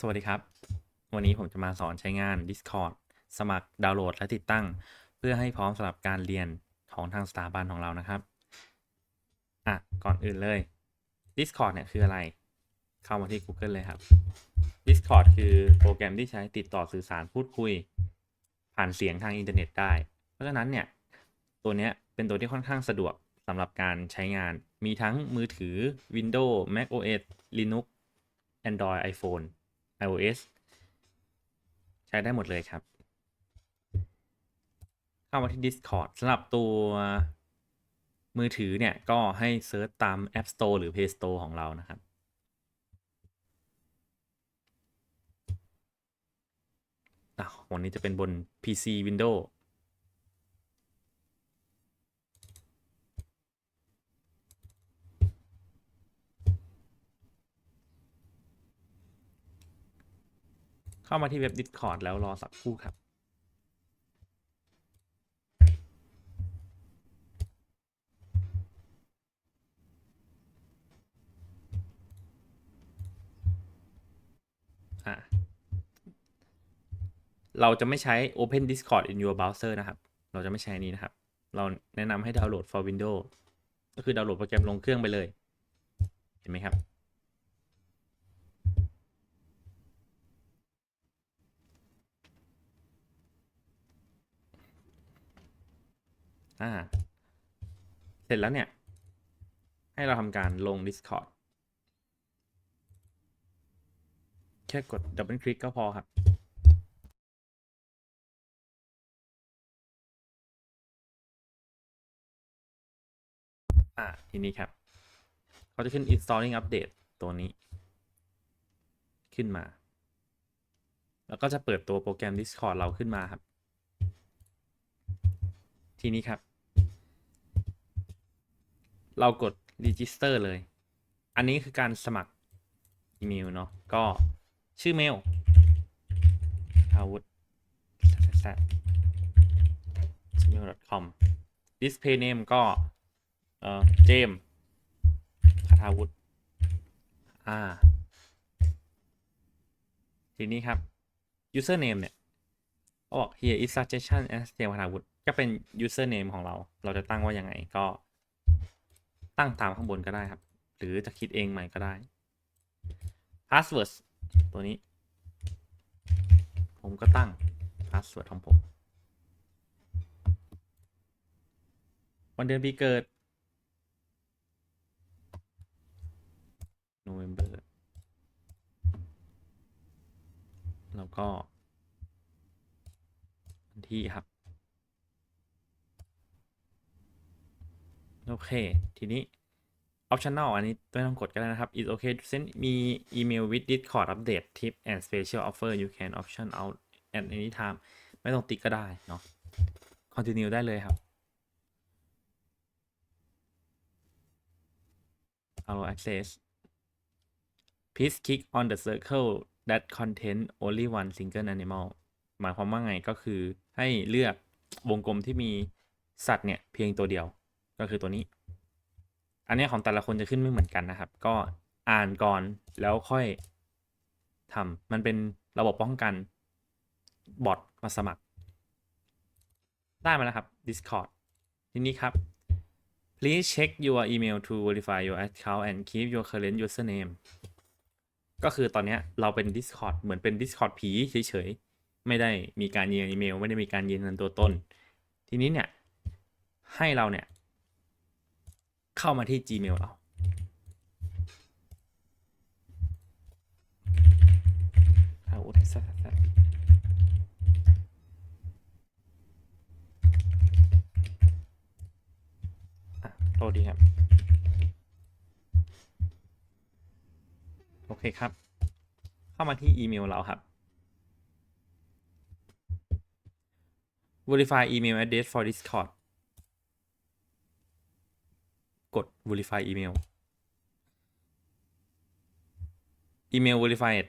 สวัสดีครับ วันนี้ผมจะมาสอนใช้งาน Discord สมัครดาวน์โหลดและติดตั้ง เพื่อให้พร้อมสำหรับการเรียนของทางสถาบันของเรานะครับ อะ ก่อนอื่นเลย Discord เนี่ยคืออะไร เข้ามาที่ Google เลยครับ Discord คือโปรแกรมที่ใช้ติดต่อสื่อสารพูดคุย ผ่านเสียงทางอินเทอร์เน็ตได้ เพราะฉะนั้นเนี่ย ตัวเนี้ยเป็นตัวที่ค่อนข้างสะดวกสำหรับการใช้งาน มีทั้งมือถือ Windows Mac OS Linux Android iPhone iOS ใช้ได้หมดเลยครับ เข้ามาที่ Discord สำหรับตัวมือถือเนี่ย ก็ให้เซิร์ชตาม App Store หรือ Play Store ของเรานะครับอะวันนี้จะเป็นบน PC Windows เข้ามาที่เว็บ Discord แล้วรอสักครู่ครับเราจะไม่ใช้ Open Discord in your browser นะครับ เราจะไม่ใช้นี้นะครับ เราแนะนำให้ดาวน์โหลด for Windows ก็คือดาวน์โหลดโปรแกรมลงเครื่องไปเลย เห็นไหมครับ อ่า เสร็จแล้วเนี่ย ให้เราทำการลง Discord แค่กดดับเบิลคลิกก็พอครับอ่าทีนี้ครับ เขาจะขึ้น installing update ตัวนี้ ขึ้นมา แล้วก็จะเปิดตัวโปรแกรม Discord เราขึ้นมาครับ ทีนี้ครับ เรากด register เลย อันนี้คือการสมัครอีเมลเนาะก็ชื่อเมลอาวุธ gmail.com display name ก็เอ่อเจมคาทาวุธอ่า ทีนี้ครับ username เนี่ยเขาบอก here is suggestion as เจมคาทาวุธก็เป็น username ของเรา เราจะตั้งว่ายังไงก็ ตั้งตามข้างบนก็ได้ครับ หรือจะคิดเองใหม่ก็ได้ password ตัวนี้ ผมก็ตั้ง password ของผม วันเดือนปีเกิด November แล้วก็วันที่ครับ โอเค ทีนี้ optional อันนี้ไม่ต้องกดก็ได้นะครับ is okay to send me email with Discord update tip and special offer you can option out at any time ไม่ต้องติ๊กก็ได้เนาะ continue ได้เลยครับ allow access please click on the circle that contain only one single animal หมายความว่าไงก็คือให้เลือกวงกลมที่มีสัตว์เนี่ย เพียงตัวเดียว ก็คือตัวนี้ อันนี้ของแต่ละคนจะขึ้นไม่เหมือนกันนะครับ ก็อ่านก่อนแล้วค่อยทำมันเป็นระบบป้องกันบอทมาสมัคร ได้มาแล้วครับ Discord ทีนี้ครับ please check your email to verify your account and keep your current username ก็คือตอนนี้เราเป็น Discord เหมือนเป็น Discord ผีเฉยๆ ไม่ได้มีการยืนยันอีเมล ไม่ได้มีการยืนยันตัวตน ทีนี้เนี่ย ให้เราเนี่ย เข้ามาที่ Gmail เราเอาอุทสัตอะโทษดีครับ โอเคครับ เข้ามาที่อีเมลเราครับ verify email address for discord กด verify email อีเมล verified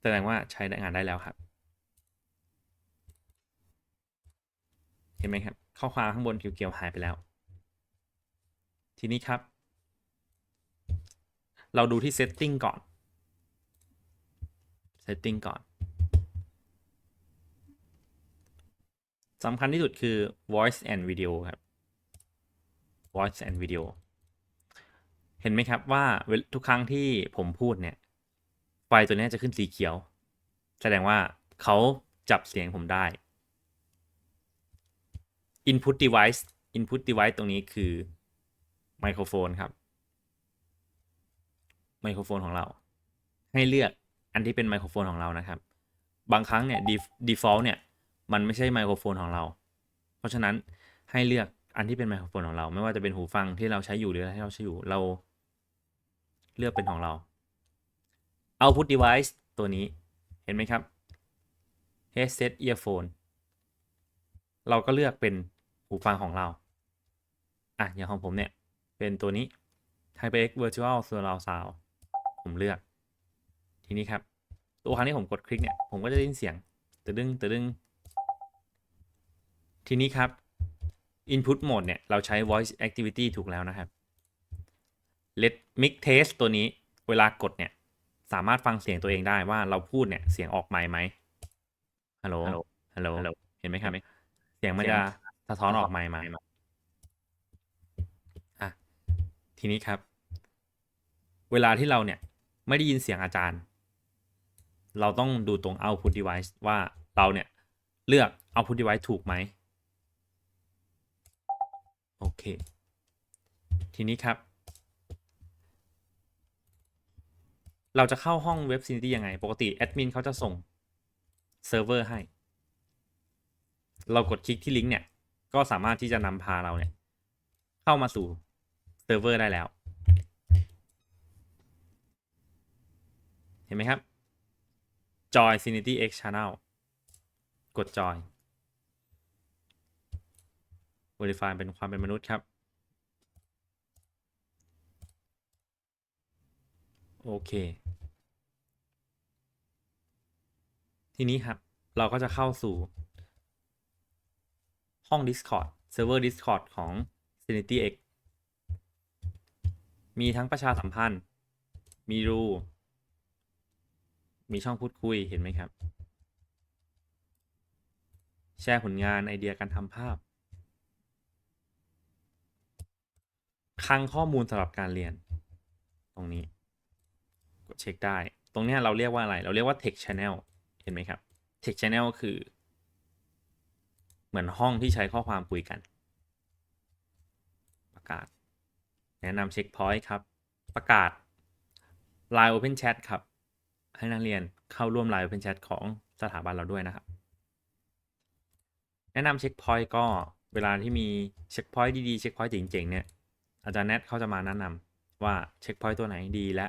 แสดงว่าใช้งานได้แล้วครับ เห็นไหมครับ ข้อความข้างบนเขียวๆหายไปแล้ว ทีนี้ครับ เราดูที่ setting ก่อน setting ก่อนสำคัญที่สุดคือ voice and video ครับ voice and video เห็นไหมครับว่าทุกครั้งที่ผมพูดเนี่ย ไฟตัวนี้จะขึ้นสีเขียว แสดงว่าเขาจับเสียงผมได้ input device input device ตรงนี้คือไมโครโฟนครับไมโครโฟนของเรา ให้เลือกอันที่เป็นไมโครโฟนของเรานะครับ บางครั้งเนี่ย default เนี่ย มันไม่ใช่ไมโครโฟนของเรา เพราะฉะนั้นให้เลือก อันที่เป็นไมโครโฟนของเรา ไม่ว่าจะเป็นหูฟังที่เราใช้อยู่หรืออะไรที่เราใช้อยู่เรา เลือกเป็นของเรา output device ตัวนี้เห็นไหมครับ headset earphone เราก็เลือกเป็นหูฟังของเรา อะ อย่างของผมเนี่ย เป็นตัวนี้ HyperX Virtual Surround Sound ผมเลือก ทีนี้ครับ ตัวครั้งที่ผมกดคลิกเนี่ย ผมก็จะได้ยินเสียงตึดึงตึดึง ทีนี้ครับ Input Mode เนี่ย เราใช้ Voice Activity ถูกแล้วนะครับ Let Mix Test ตัวนี้เวลากดเนี่ย สามารถฟังเสียงตัวเองได้ว่าเราพูดเนี่ย เสียงออกไมค์ไหมฮัลโหลฮัลโหลเห็นไหมครับ เสียงมันจะสะท้อนออกไมค์มาอะทีนี้ครับ เวลาที่เราเนี่ย ไม่ได้ยินเสียงอาจารย์ เราต้องดูตรง output device ว่าเราเนี่ย เลือก output device ถูกไหม โอเค ทีนี้ครับ เราจะเข้าห้องเว็บซินิตี้ยังไง ปกติแอดมินเขาจะส่งเซิร์ฟเวอร์ให้ เรากดคลิกที่ลิงก์เนี่ย ก็สามารถที่จะนำพาเราเนี่ย เข้ามาสู่เซิร์ฟเวอร์ได้แล้ว เห็นไหมครับ Joy Cinity X Channel กด Joy Verify เป็นความเป็นมนุษย์ครับ โอเค ทีนี้ครับ เราก็จะเข้าสู่ ห้อง Discord เซิร์ฟเวอร์ Discord ของ Cinity X มีทั้งประชาสัมพันธ์ มีรู มีช่องพูดคุยเห็นไหมครับ แชร์ผลงานไอเดียการทำภาพ ลังข้อมูลสำหรับการเรียน ตรงนี้ กดเช็คได้ ตรงนี้เราเรียกว่าอะไร เราเรียกว่า text channel เห็นไหมครับ text channel ก็คือ เหมือนห้องที่ใช้ข้อความคุยกัน ประกาศ แนะนำเช็คพอยต์ครับ ประกาศ Line Open Chat ครับ ให้นักเรียนเข้าร่วม Line Open Chat ของสถาบันเราด้วยนะครับ แนะนำเช็คพอยต์ก็เวลาที่มีเช็คพอยต์ดีๆ เช็คพอยต์เจ๋งๆเนี่ย อาจารย์แนทเขาจะมาแนะนำว่าเช็คพอยต์ตัวไหนดีและ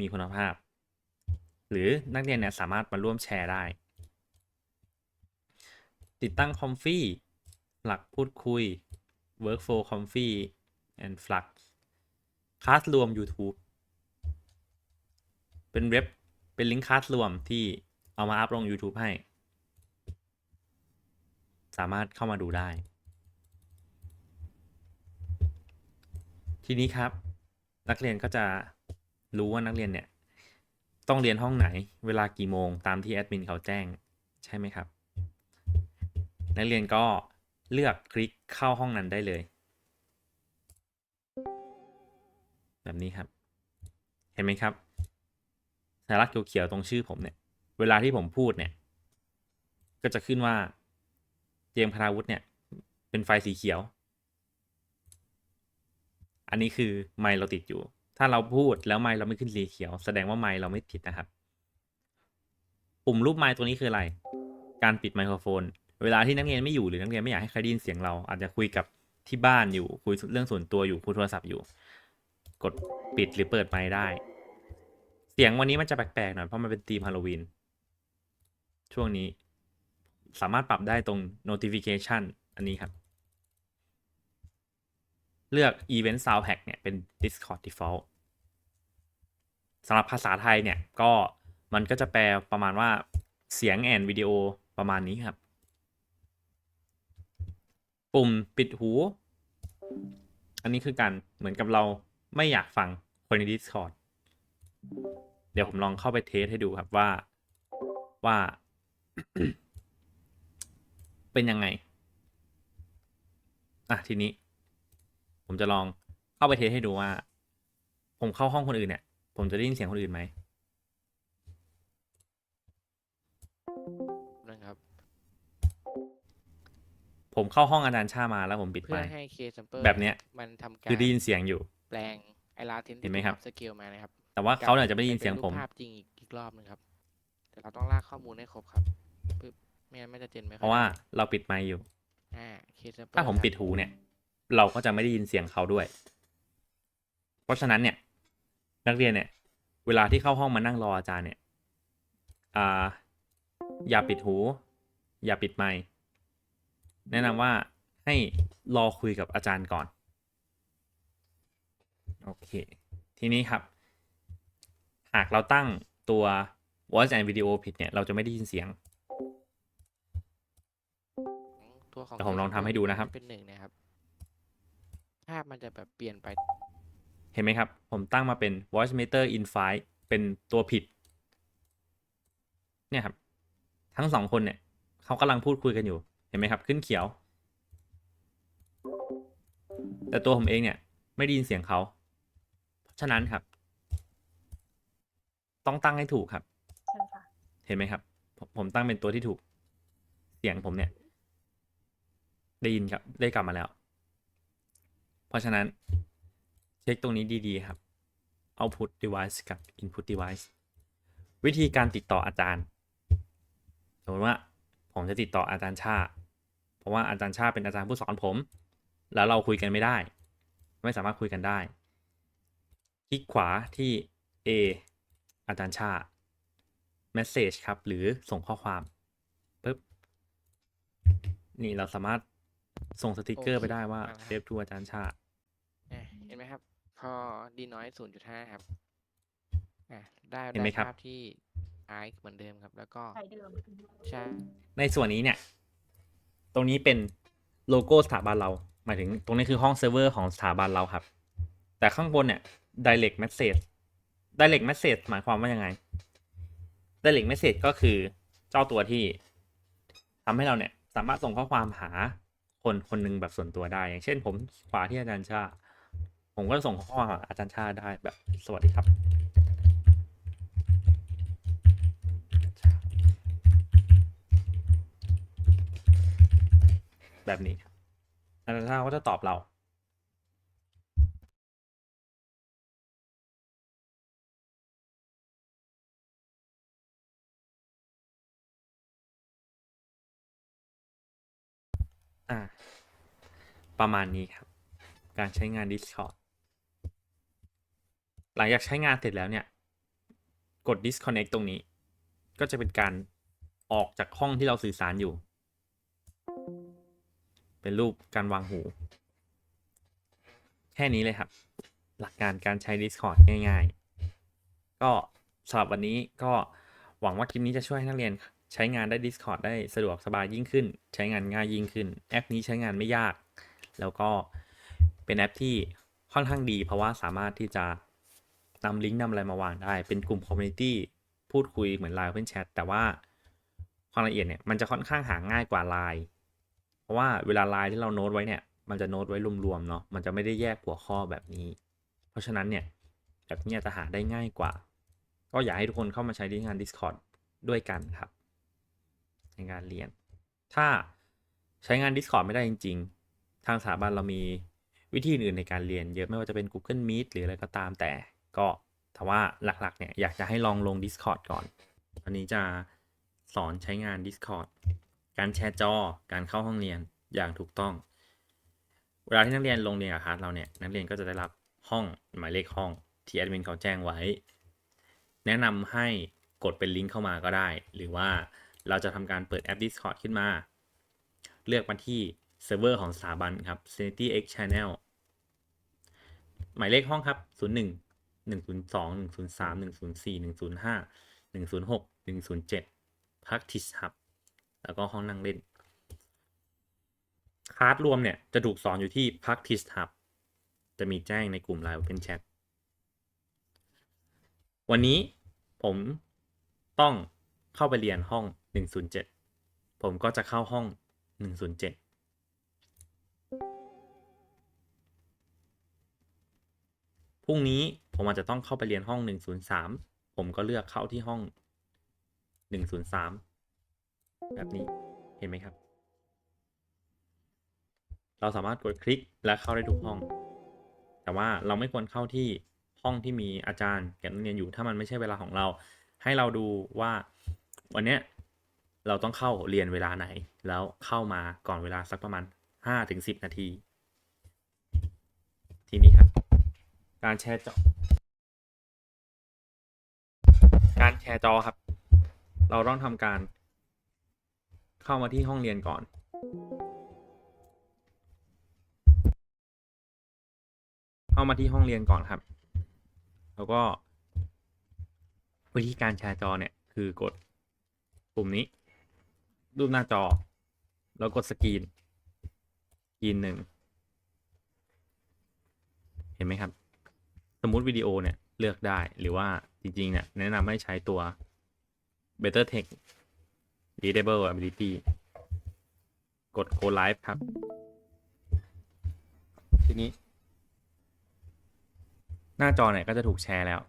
มีคุณภาพ หรือนักเรียนเนี่ยสามารถมาร่วมแชร์ได้ ติดตั้งคอมฟี่หลักพูดคุย Workflow Comfy and Flux คลาสรวม YouTube เป็นเว็บเป็นลิงก์คลาสรวมที่เอามาอัพลง YouTube ให้ สามารถเข้ามาดูได้ ทีนี้ครับ นักเรียนก็จะรู้ว่านักเรียนเนี่ย ต้องเรียนห้องไหน เวลากี่โมงตามที่แอดมินเขาแจ้งใช่ไหมครับ นักเรียนก็เลือกคลิกเข้าห้องนั้นได้เลย แบบนี้ครับ เห็นไหมครับสัญลักษณ์เขียวๆตรงชื่อผมเนี่ย เวลาที่ผมพูดเนี่ย ก็จะขึ้นว่าเจมส์พนาวุฒิเนี่ย เป็นไฟสีเขียว อันนี้คือไมค์เราติดอยู่ ถ้าเราพูดแล้วไมค์เราไม่ขึ้นสีเขียว แสดงว่าไมค์เราไม่ติดนะครับ ปุ่มรูปไมค์ตัวนี้คืออะไร การปิดไมโครโฟน เวลาที่นักเรียนไม่อยู่หรือนักเรียนไม่อยากให้ใครได้ยินเสียงเรา อาจจะคุยกับที่บ้านอยู่ คุยเรื่องส่วนตัวอยู่ คุยโทรศัพท์อยู่ กดปิดหรือเปิดไมค์ได้ เสียงวันนี้มันจะแปลกๆหน่อยเพราะมันเป็นธีมฮาโลวีน ช่วงนี้ สามารถปรับได้ตรง notification อันนี้ครับ เลือก event sound pack เนี่ยเป็น discord default สำหรับภาษาไทยเนี่ยก็มันก็จะแปลประมาณว่าเสียงแอนวิดีโอประมาณนี้ครับ ปุ่มปิดหู อันนี้คือการเหมือนกับเราไม่อยากฟังคนใน Discord เดี๋ยวผมลองเข้าไปเทสให้ดูครับว่าว่า เป็นยังไง อะทีนี้ ผมจะลองเข้าไปเทสให้ดูว่า ผมเข้าห้องคนอื่นเนี่ย ผมจะได้ยินเสียงคนอื่นไหมนะครับ ผมเข้าห้องอาจารย์ชามาแล้วผมปิดเพื่ไมอค์ให้เคซัมเปอร์แบบเนี้ย มันทำการคือได้ยินเสียงอยู่ แปลงไอลาเทนเห็นไหมครับ สเกลมานะครับแต่ว่าเขาเนี่ยจะไม่ได้ยินเสียงผม ป็รูปภาพจริงอีกอีกรอบหนึงครับ แต่เราต้องลากข้อมูลให้ครบครับปึ๊บไม่งั้นไม่จะเจนไม่ค่อยเพราะว่าเราปิดไมค์อยู่ อ่าเคซัมเปอร์ถ้าผมปิดหูเนี่ย เราก็จะไม่ได้ยินเสียงเขาด้วย เพราะฉะนั้นเนี่ย นักเรียนเนี่ย เวลาที่เข้าห้องมานั่งรออาจารย์เนี่ยอ่าอย่าปิดหู อย่าปิดไมค์แนะนำว่าให้รอคุยกับอาจารย์ก่อน โอเค ทีนี้ครับ หากเราตั้งตัว voice and video ผิดเนี่ย เราจะไม่ได้ยินเสียง ตัวของแต่ผมลองทำให้ดูนะครับ เป็นหนึ่งนะครับภาพมันจะแบบเปลี่ยนไป เห็นไหมครับ ผมตั้งมาเป็น voice meter in file เป็นตัวผิด เนี่ยครับ ทั้งสองคนเนี่ยเขากำลังพูดคุยกันอยู่ เห็นไหมครับ ขึ้นเขียว แต่ตัวผมเองเนี่ย ไม่ได้ยินเสียงเขา เพราะฉะนั้นครับ ต้องตั้งให้ถูกครับใช่ค่ะเห็นไหมครับผมผมตั้งเป็นตัวที่ถูก เสียงผมเนี่ย ได้ยินครับ ได้กลับมาแล้ว เพราะฉะนั้น เช็คตรงนี้ดีๆครับ output device กับ input device วิธีการติดต่ออาจารย์ สมมติว่าผมจะติดต่ออาจารย์ชา เพราะว่าอาจารย์ชาเป็นอาจารย์ผู้สอนผม แล้วเราคุยกันไม่ได้ ไม่สามารถคุยกันได้ คลิกขวาที่ A อาจารย์ชา message ครับ หรือส่งข้อความปึ๊บ นี่เราสามารถส่งสติกเกอร์ไปได้ว่าโอเคเซฟทูอาจารย์ชาอะเห็น ไหมครับพอดีน้อยศูนย์จุดห้าครับ อะได้เห็นไหมได้ครับ ภาพที่ไอซ์เหมือนเดิมครับ แล้วก็ใช้เดิมใช่ ในส่วนนี้เนี่ย ตรงนี้เป็นโลโก้สถาบันเรา หมายถึงตรงนี้คือห้องเซิร์ฟเวอร์ของสถาบันเราครับ แต่ข้างบนเนี่ย direct message direct message หมายความว่ายังไง direct message ก็คือเจ้าตัวที่ทำให้เราเนี่ย สามารถส่งข้อความหาคนคนหนึ่งแบบส่วนตัวได้ อย่างเช่นผมขวาที่อาจารย์ชา ผมก็ส่งข้อความหาอาจารย์ชาได้แบบสวัสดีครับ แบบนี้ อาจารย์ชาก็จะตอบเราอ่าประมาณนี้ครับ การใช้งาน Discord หลังจากใช้งานเสร็จแล้วเนี่ย กด disconnect ตรงนี้ ก็จะเป็นการออกจากห้องที่เราสื่อสารอยู่ เป็นรูปการวางหู แค่นี้เลยครับ หลักการการใช้ Discord ง่ายๆ ก็สำหรับวันนี้ก็หวังว่าคลิปนี้จะช่วยให้นักเรียนใช้งานได้ Discord ได้สะดวกสบายยิ่งขึ้น ใช้งานง่ายยิ่งขึ้น แอปนี้ใช้งานไม่ยาก แล้วก็เป็นแอปที่ค่อนข้างดี เพราะว่าสามารถที่จะ นำลิงก์นำอะไรมาวางได้ เป็นกลุ่มคอมมูนิตี้พูดคุยเหมือน Line Open Chat แต่ว่าความละเอียดเนี่ยมันจะค่อนข้างหาง่ายกว่า Line เพราะว่าเวลาไลน์ที่เราโน้ตไว้เนี่ยมันจะโน้ตไว้รวมๆเนาะมันจะไม่ได้แยกหัวข้อแบบนี้ เพราะฉะนั้นเนี่ยแบบนี้จะหาได้ง่ายกว่า ก็อยากให้ทุกคนเข้ามาใช้ที่งาน Discord ด้วยกันครับ ในการเรียน ถ้าใช้งาน Discord ไม่ได้จริง ๆ ทางสถาบันเรามีวิธีอื่นในการเรียนเยอะไม่ว่าจะเป็น Google Meet หรืออะไรก็ตามแต่ ก็แต่ว่าหลักๆ เนี่ยอยากจะให้ลองลง Discord ก่อนวันนี้จะสอนใช้งาน Discord การแชร์จอ การเข้าห้องเรียนอย่างถูกต้อง เวลาที่นักเรียนลงเรียนกับคลาสเราเนี่ย นักเรียนก็จะได้รับห้องหมายเลขห้องที่แอดมินเขาแจ้งไว้ แนะนำให้กดเป็นลิงก์เข้ามาก็ได้ หรือว่าเราจะทำการเปิดแอป Discord ขึ้นมา เลือกมาที่เซิร์ฟเวอร์ของสถาบันครับ Sanity X Channel หมายเลขห้องครับ 01 หนึ่งศูนย์สองหนึ่งศูนย์สามหนึ่งศูนย์สี่หนึ่งศูนย์ห้าหนึ่งศูนย์หกหนึ่งศูนย์เจ็ดพักทิศถับแล้วก็ห้องนั่งเล่นคลาสรวมเนี่ยจะถูกสอนอยู่ที่พักทิศถับจะมีแจ้งในกลุ่มไลน์เป็นแชทวันนี้ผมต้องเข้าไปเรียนห้อง 107 ผมก็จะเข้าห้อง 107พรุ่งนี้ ผมอาจจะต้องเข้าไปเรียนห้อง 103 ผมก็เลือกเข้าที่ห้อง 103 แบบนี้เห็นไหมครับ เราสามารถกดคลิกและเข้าได้ทุกห้อง แต่ว่าเราไม่ควรเข้าที่ห้องที่มีอาจารย์กับนักเรียนอยู่ถ้ามันไม่ใช่เวลาของเรา ให้เราดูว่าวันเนี้ยเราต้องเข้าเรียนเวลาไหน แล้วเข้ามาก่อนเวลาสักประมาณห้าถึงสิบนาที ทีนี้ครับ การแชร์จอ การแชร์จอครับ เราต้องทำการ เข้ามาที่ห้องเรียนก่อน เข้ามาที่ห้องเรียนก่อนครับ แล้วก็ วิธีการแชร์จอเนี่ยคือกดปุ่มนี้ รูปหน้าจอ แล้วกดสกรีนสกรีนหนึ่งเห็นไหมครับ สมมติวิดีโอเนี่ยเลือกได้หรือว่า จริงๆเนี่ยแนะนำให้ใช้ตัว Better Text Readable Ability กด Go Live ครับ ทีนี้ หน้าจอเนี่ยก็จะถูกแชร์แล้ว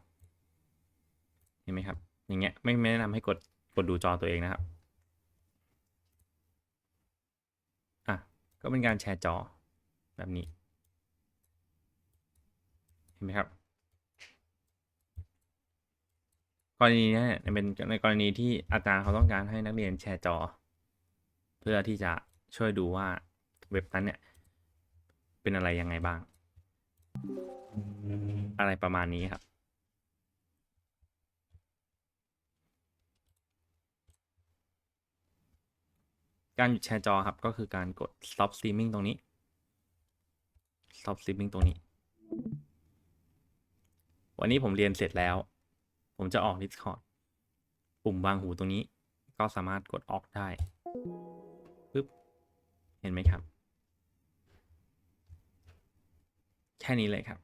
เห็นไหมครับ อย่างเงี้ยไม่ไม่แนะนำให้กดกดดูจอตัวเองนะครับ อะ ก็เป็นการแชร์จอแบบนี้ เห็นไหมครับ ก รณีนี้เนี่ยเป็นในกรณีที่อาจารย์เขาต้องการให้นักเรียนแชร์จอ เพื่อที่จะช่วยดูว่าเว็บนั้นเนี่ย เป็นอะไรยังไงบ้าง อะไรประมาณนี้ครับการหยุดแชร์จอครับก็คือการกด stop streaming ตรงนี้ stop streaming ตรงนี้ วันนี้ผมเรียนเสร็จแล้ว ผมจะออก Discord ปุ่มวางหูตรงนี้ ก็สามารถกดออกได้ปึ๊บเห็นไหมครับ แค่นี้เลยครับ